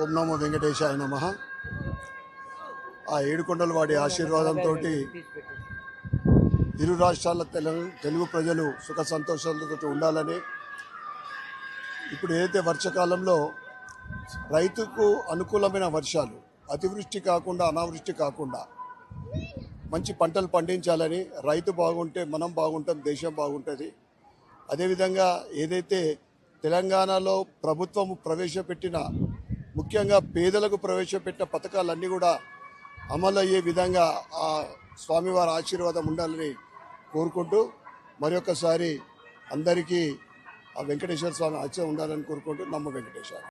ఓం నమో వెంకటేశాయ నమ. ఆ ఏడుకొండలవాడి ఆశీర్వాదంతో ఇరు రాష్ట్రాల తెలుగు తెలుగు ప్రజలు సుఖ సంతోషాలతో ఉండాలని ఇప్పుడు ఏదైతే వర్షాకాలంలో రైతుకు అనుకూలమైన వర్షాలు అతివృష్టి కాకుండా అనావృష్టి కాకుండా మంచి పంటలు పండించాలని రైతు బాగుంటే మనం బాగుంటాం దేశం బాగుంటుంది. అదేవిధంగా ఏదైతే తెలంగాణలో ప్రభుత్వం ప్రవేశపెట్టిన ముఖ్యంగా పేదలకు ప్రవేశపెట్టిన పథకాలన్నీ కూడా అమలు అయ్యే విధంగా ఆ స్వామివారి ఆశీర్వాదం ఉండాలని కోరుకుంటూ మరొకసారి అందరికీ ఆ వెంకటేశ్వర స్వామి ఆశీర్వాదం ఉండాలని కోరుకుంటూ నమ్మ వెంకటేశ్వర